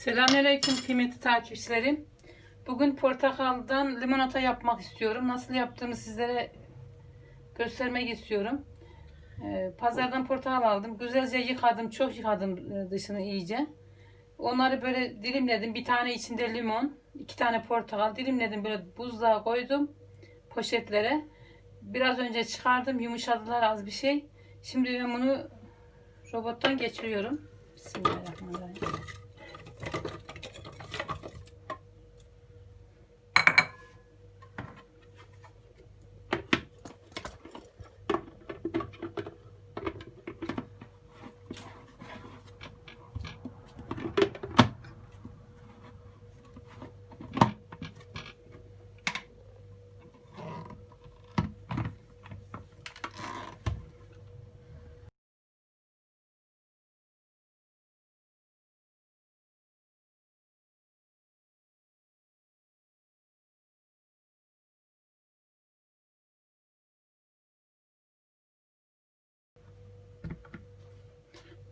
Selamünaleyküm kıymetli takipçilerim. Bugün portakaldan limonata yapmak istiyorum. Nasıl yaptığımı sizlere göstermek istiyorum. Ee, pazardan portakal aldım. Güzelce yıkadım. Çok yıkadım e, dışını iyice. Onları böyle dilimledim. Bir tane içinde limon, iki tane portakal dilimledim. Böyle buzluğa koydum poşetlere. Biraz önce çıkardım. Yumuşadılar az bir şey. Şimdi ben bunu robottan geçiriyorum. Bismillahirrahmanirrahim.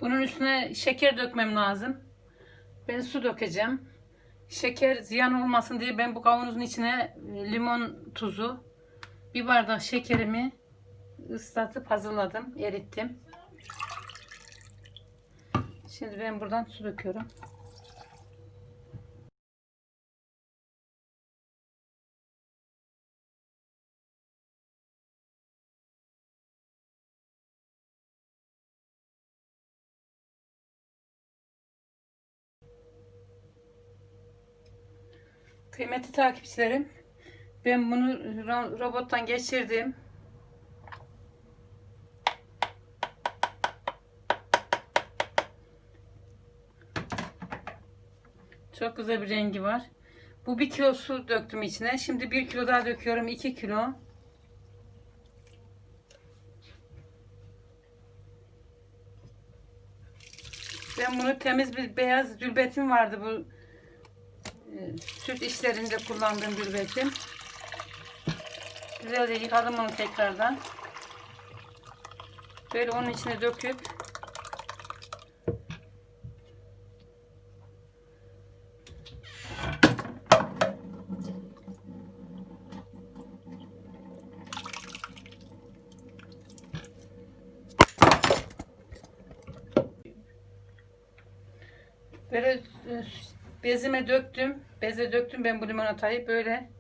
Bunun üstüne şeker dökmem lazım. Ben su dökeceğim. Şeker ziyan olmasın diye ben bu kavanozun içine e, limon tuzu, bir bardak şekerimi ıslatıp hazırladım, erittim. Şimdi ben buradan su döküyorum. Kıymetli takipçilerim, ben bunu ro- robottan geçirdim. Çok güzel bir rengi var. Bu bir kilo su döktüm içine. Şimdi bir kilo daha döküyorum. 2 kilo. Ben bunu temiz bir beyaz dülbetim vardı bu süt işlerinde kullandığım bir betim. Güzelce yıkadım onu tekrardan. Böyle onun içine döküp Böyle e, bezime döktüm. Beze döktüm ben bu limonatayı böyle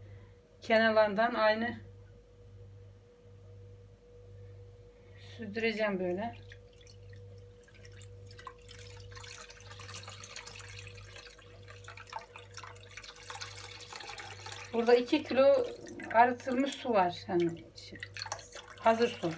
kenarlarından aynı süzdüreceğim böyle. Burada 2 kilo arıtılmış su var. Yani hazır su.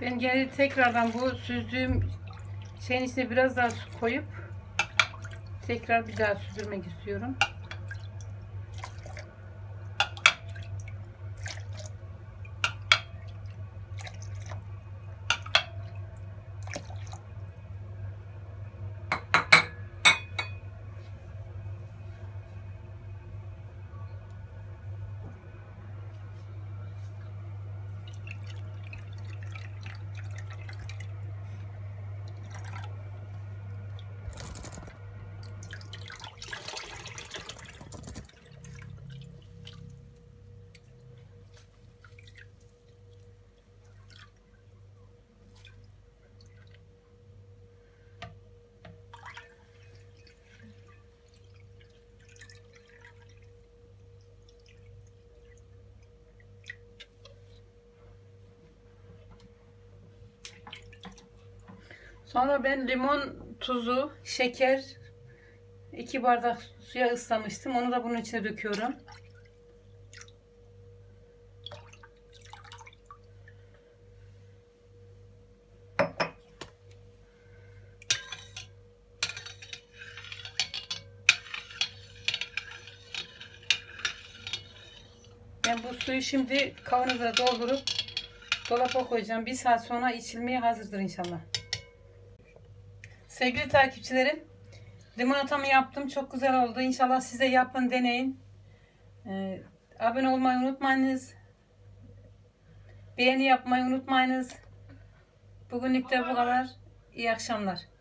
Ben geri tekrardan bu süzdüğüm şeyin içine biraz daha su koyup tekrar bir daha süzdürmek istiyorum. Sonra ben limon tuzu, şeker, iki bardak suya ıslamıştım. Onu da bunun içine döküyorum. Ben bu suyu şimdi kavanoza doldurup dolaba koyacağım. Bir saat sonra içilmeye hazırdır inşallah. Sevgili takipçilerim, limonatamı yaptım. Çok güzel oldu. İnşallah siz de yapın, deneyin. Ee, abone olmayı unutmayınız. Beğeni yapmayı unutmayınız. Bugünlük de bu kadar. İyi akşamlar.